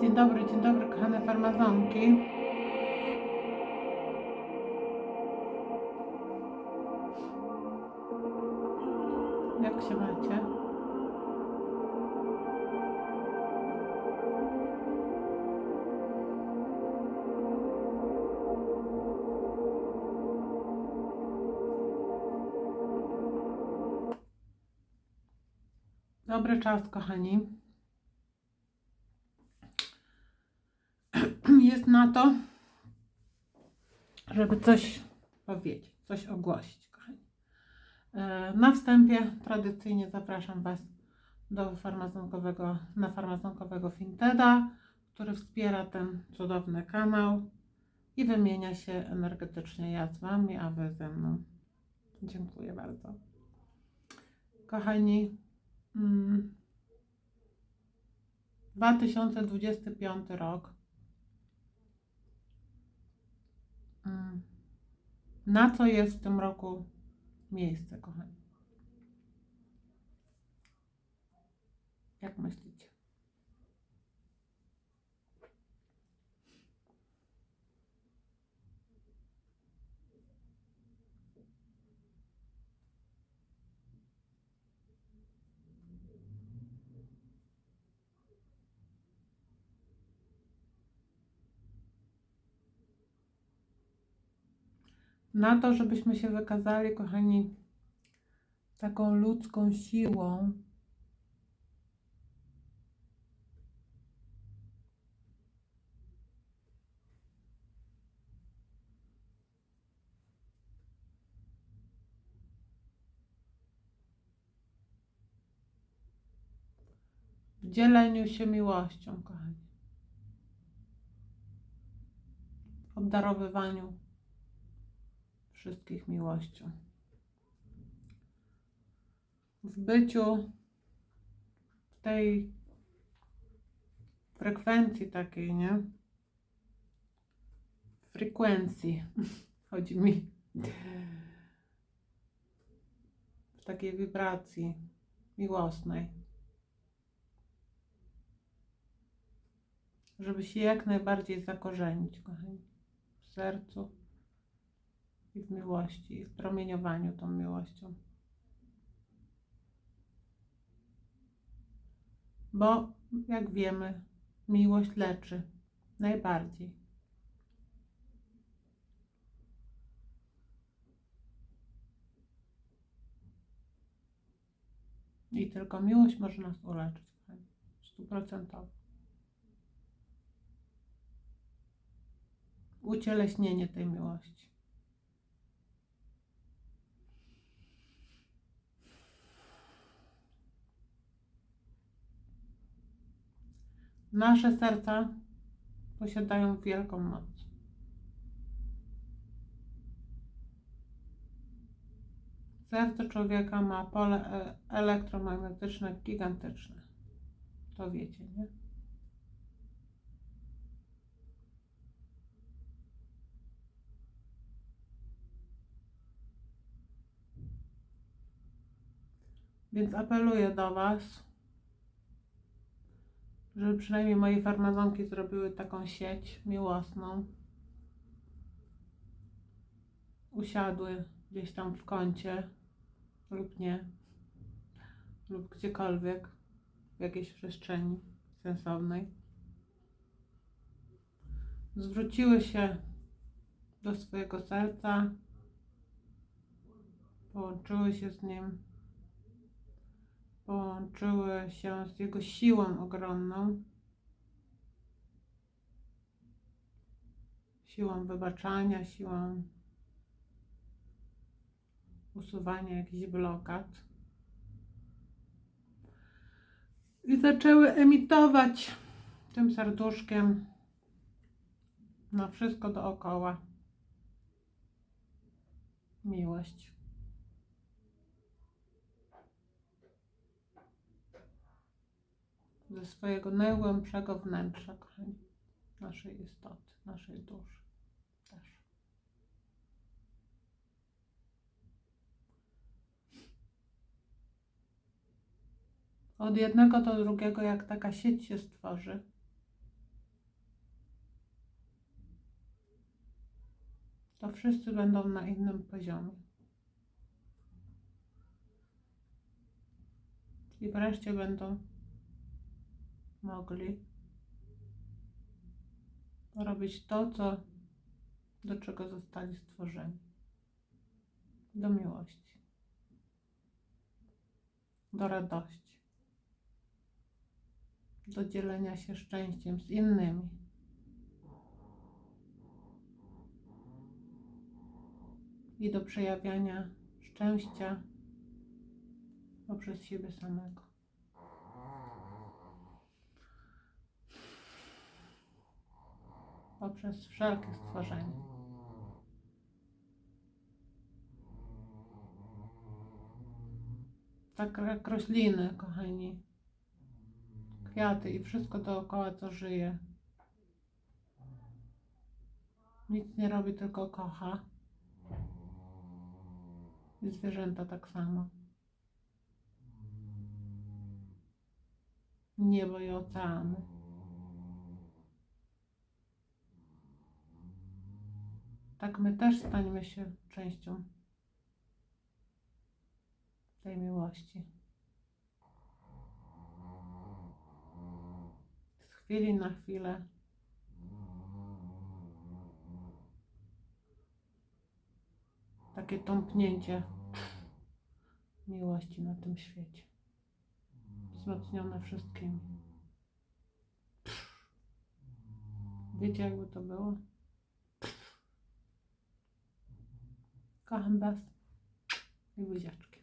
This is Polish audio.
Dzień dobry, dzień dobry, kochane farmazonki. Jak się macie? Dobry czas, kochani. Na to, żeby coś powiedzieć, coś ogłosić, kochani. E, Na wstępie tradycyjnie zapraszam Was do farmazonkowego, na farmazonkowego Finteda, który wspiera ten cudowny kanał i wymienia się energetycznie ja z Wami, a Wy ze mną. Dziękuję bardzo. Kochani, mm, 2025 rok Na co jest w tym roku miejsce, kochani? Jak myślicie? Na to, żebyśmy się wykazali, kochani, taką ludzką siłą. W dzieleniu się miłością, kochani. Obdarowywaniu wszystkich miłością. W byciu w tej frekwencji takiej, nie? Frekwencji. Chodzi mi. W takiej wibracji miłosnej. Żeby się jak najbardziej zakorzenić, kochani. W sercu w miłości, w promieniowaniu tą miłością. Bo, jak wiemy, miłość leczy najbardziej. I tylko miłość może nas uleczyć. Stuprocentowo. Ucieleśnienie tej miłości. Nasze serca posiadają wielką moc. Serce człowieka ma pole e- elektromagnetyczne gigantyczne. To wiecie, nie? Więc apeluję do Was, żeby przynajmniej moje farmazonki zrobiły taką sieć miłosną. Usiadły gdzieś tam w kącie lub nie, lub gdziekolwiek w jakiejś przestrzeni sensownej. Zwróciły się do swojego serca, połączyły się z nim połączyły się z jego siłą ogromną, siłą wybaczania, siłą usuwania jakichś blokad. I zaczęły emitować tym serduszkiem na wszystko dookoła miłość. ze swojego najgłębszego wnętrza, kochani, naszej istoty, naszej duszy też. Od jednego do drugiego, jak taka sieć się stworzy. To wszyscy będą na innym poziomie. i wreszcie będą mogli robić to, co, do czego zostali stworzeni. Do miłości, do radości, do dzielenia się szczęściem z innymi. I do przejawiania szczęścia poprzez siebie samego. Poprzez wszelkie stworzenie. Tak jak rośliny, kochani. Kwiaty i wszystko dookoła, co żyje. Nic nie robi, tylko kocha. I zwierzęta tak samo. Niebo i oceany. Tak my też stańmy się częścią tej miłości. Z chwili na chwilę. Takie tąpnięcie miłości na tym świecie. Wzmocnione wszystkimi. Wiecie, jakby to było? ከአሁን ባስ ይወጃችሁ።